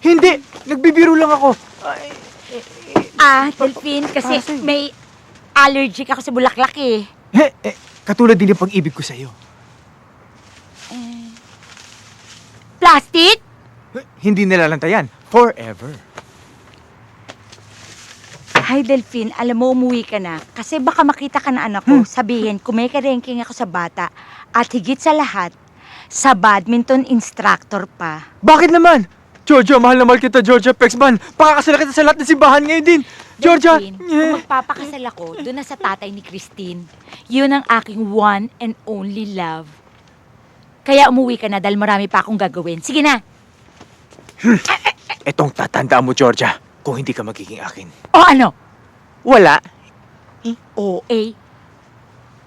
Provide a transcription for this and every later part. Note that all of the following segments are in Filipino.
Hindi! Nagbibiro lang ako. Ay, Ah, Delphine, kasi Para sa'yo. may allergic ako sa bulaklak eh. eh, eh, katulad din yung pag-ibig ko sa'yo. Plastic? Eh, Hindi nilalantayan. Forever. Hi, Delphine. Alam mo, umuwi ka na. Kasi baka makita ka na anak ko. Sabihin, kumikarengking ako sa bata. At higit sa lahat, sa badminton instructor pa. Bakit naman? Georgia, mahal na mahal kita, Georgia Pexman. Pakakasala kita sa lahat ng simbahan ngayon din. Georgia! Delphine, kung magpapakasal ako, doon na sa tatay ni Christine. Yun ang aking one and only love. Kaya umuwi ka na dahil marami pa akong gagawin. Sige na. Etong tatandaan mo, Georgia, kung hindi ka magiging akin. O ano? Wala. O, eh.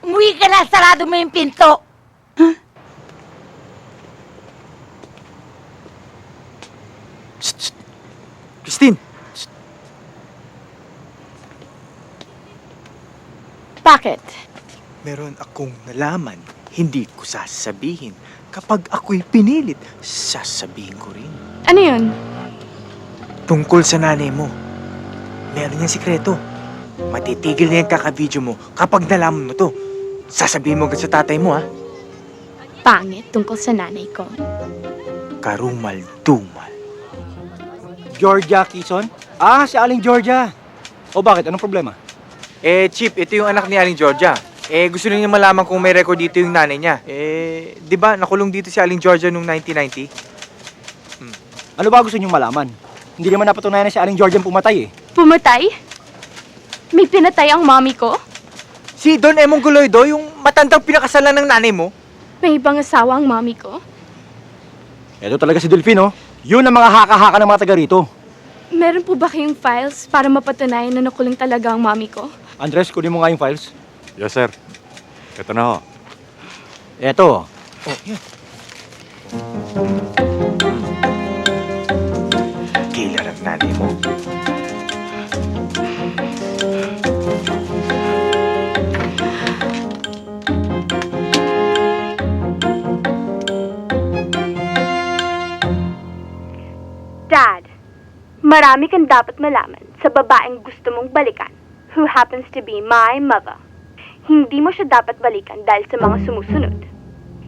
Umuwi ka na, sarado mo yung pinto. Shh, shh. Christine! Shh. Bakit? Meron akong nalaman, hindi ko sasabihin. Kapag ako'y pinilit, sasabihin ko rin. Ano yun? Tungkol sa nanay mo. Meron niyang sikreto. Matitigil na yung kaka-video mo kapag nalaman mo to. Sasabihin mo agad sa tatay mo, ha? Pangit tungkol sa nanay ko. Karumal-dumal. Georgia Kison? Ah, si Aling Georgia. O bakit? Anong problema? Eh, Chip, ito yung anak ni Aling Georgia. Eh, gusto niya malaman kung may record dito yung nanay niya. Eh, di ba, nakulong dito si Aling Georgia noong 1990? Ano ba gusto niyong malaman? Hindi naman napatunayan na si Aling Georgia ang pumatay eh. Pumatay? May pinatay ang mommy ko? Si Don Emong Guloydo, yung matandang pinakasalan ng nanay mo? May ibang asawa ang mommy ko? Ito talaga si Delfino. Yun ang mga haka-haka ng mga taga rito. Meron po ba kayong files para mapatunayan na nakulong talaga ang mommy ko? Andres, kunin mo nga yung files. Yes, sir. Ito na ho. Eto. Oh, yan. Killer ang nanay mo. Marami kang dapat malaman sa babaeng gusto mong balikan who happens to be my mother. Hindi mo siya dapat balikan dahil sa mga sumusunod.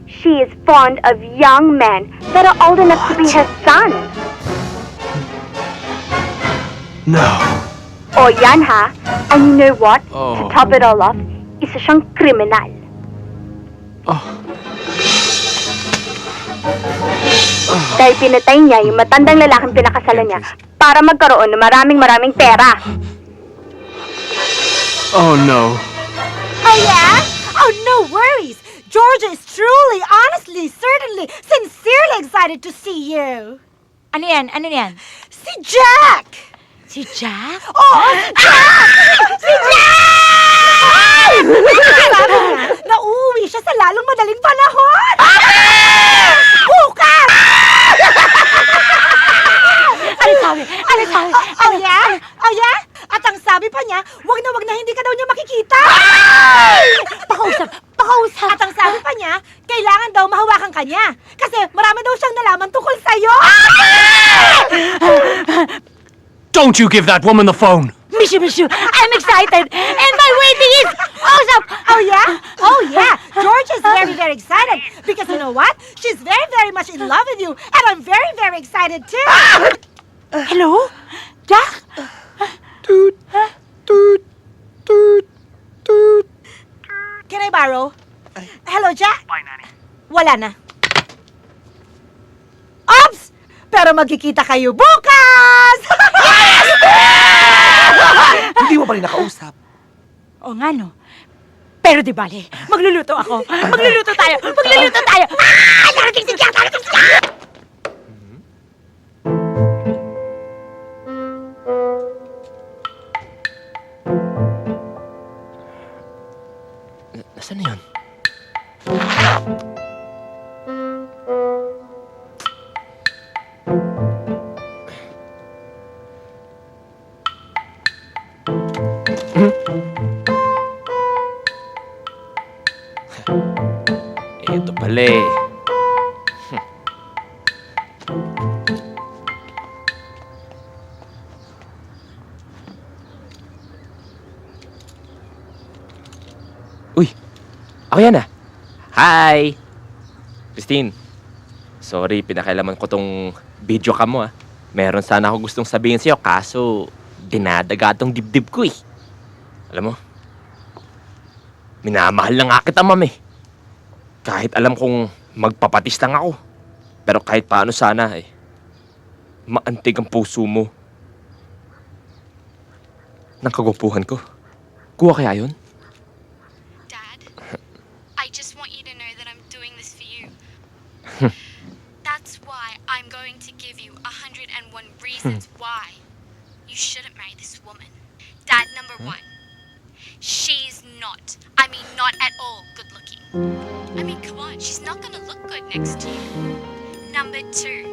She is fond of young men that are old enough to be her son. No. O yan ha, and you know what? Oh. To top it all off, isa siyang kriminal. Oh. Dahil pinatay niya yung matandang lalaking pinakasalan niya para magkaroon ng maraming maraming pera. Oh, no. Oh, yeah? Oh, no worries. Georgia is truly, honestly, certainly, sincerely excited to see you. Ano yan? Ano yan? Si Jack! Si Jack? Oo, si Jack! si Jack! Nauuwi siya sa lalong madaling panahon! Bukas! Don't you give that woman the phone! Mishu, Mishu, I'm excited. And my waiting is awesome. Oh, yeah? Oh, yeah. George is very, very excited. Because you know what? She's very, very much in love with you. And I'm very, very excited too. Hello? Jack? Toot, toot, toot, toot. Can I borrow? Hello, Jack? Bye, Nanny. Wala na. Ops! Pero magkikita kayo bukas! Hindi mo pa rin nakausap. o nga, no? Pero di bale, magluluto ako. Magluluto tayo! Magluluto tayo! Ah! Darating si Jack! Darating si Jack! Hmm? Ito pala eh. Hmm. Uy, ako yan ah. Hi! Christine, sorry, pinakailaman ko tong video ka mo ah. Meron sana ako gustong sabihin sa'yo, kaso dinadaga tong dibdib ko eh. Alam mo, minamahal na nga kita, ma'am eh. Kahit alam kong magpapatis lang ako. Pero kahit paano sana eh, maantig ang puso mo. Ng kagupuhan ko. Kuha kaya yun? Dad, I just want you to know that I'm doing this for you. That's why I'm going to give you 101 reasons why you shouldn't marry this woman. Dad, number one, she's not, I mean, not at all good looking. I mean, come on, she's not gonna look good next to you. Number two,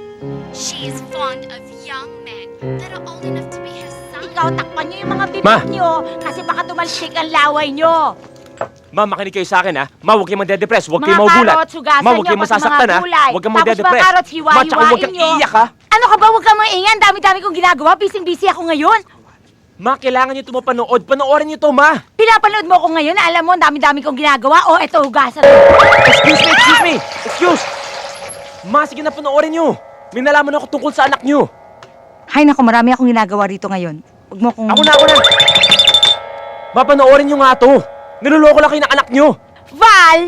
she is fond of young men that are old enough to be her son. Ikaw, takpan niyo yung mga bibig Ma! niyo kasi baka tumalsik ang laway niyo. Ma, makinig kayo sa akin ha. Ma, huwag kayong magdedepress. Huwag kayong sugasan Ma, huwag niyo, kayong pati masasaktan mga ha. gulay. Huwag kayong Tapos mga magdedepress. karot, Ma, tsaka huwag kang niyo. iiyak ha. Ano ka ba? Huwag kang maingay. Dami-dami kong ginagawa. Bising-busy ako ngayon. Ma, kailangan niyo ito mapanood. Panoorin niyo to, ma. Pinapanood mo ako ngayon na alam mo, ang dami-dami kong ginagawa. O, eto, hugasan. Excuse me, excuse me. Excuse. Ma, sige na panoorin niyo. May nalaman ako tungkol sa anak niyo. Hay nako, marami akong ginagawa rito ngayon. Huwag mo akong... Ako na, ako na. Ma, panoorin niyo nga to. Niloloko lang kayo ng anak niyo. Val!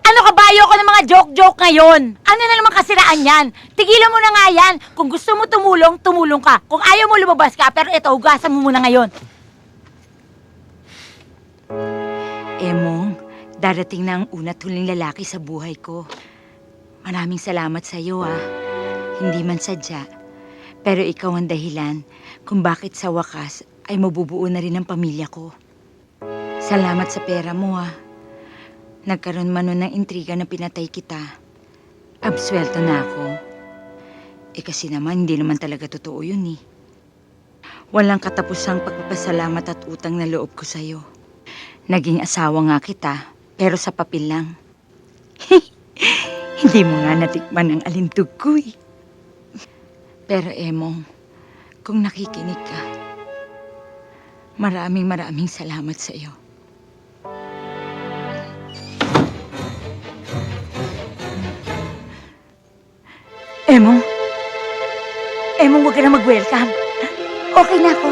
Ano ka ba? Ayoko ng mga joke-joke ngayon. Ano na naman kasiraan yan? Tigilan mo na nga yan. Kung gusto mo tumulong, tumulong ka. Kung ayaw mo lumabas ka, pero ito, hugasan mo muna ngayon. Emong, darating na ang una't huling lalaki sa buhay ko. Maraming salamat sa iyo, ah. Hindi man sadya. Pero ikaw ang dahilan kung bakit sa wakas ay mabubuo na rin ang pamilya ko. Salamat sa pera mo, ah. Nagkaroon man nun ng intriga na pinatay kita. Absuelto na ako. Eh kasi naman, hindi naman talaga totoo yun eh. Walang katapusang pagpapasalamat at utang na loob ko sa'yo. Naging asawa nga kita, pero sa papel lang. hindi mo nga natikman ang alintog ko eh. Pero Emong, kung nakikinig ka, maraming maraming salamat sa iyo. Emong? Emong, huwag ka na mag-welcome. Okay na ako.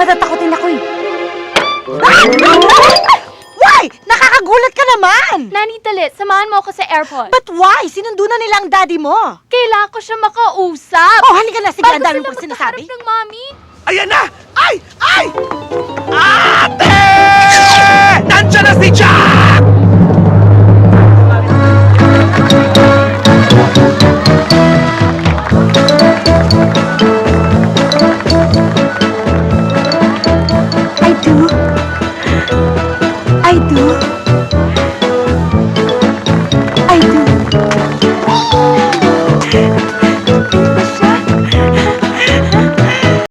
Matatakotin ako eh. Ah! Why? Nakakagulat ka naman! Nani, dali, samahan mo ako sa airport. But why? Sinundo na nila ang daddy mo. Kailangan ko siya makausap. Oh, halika na. Sige, Bago ang dami sila mong sinasabi. magkaharap ng mami. Ayan na! Ay! Ay! Ate! Nandiyan na si Jack!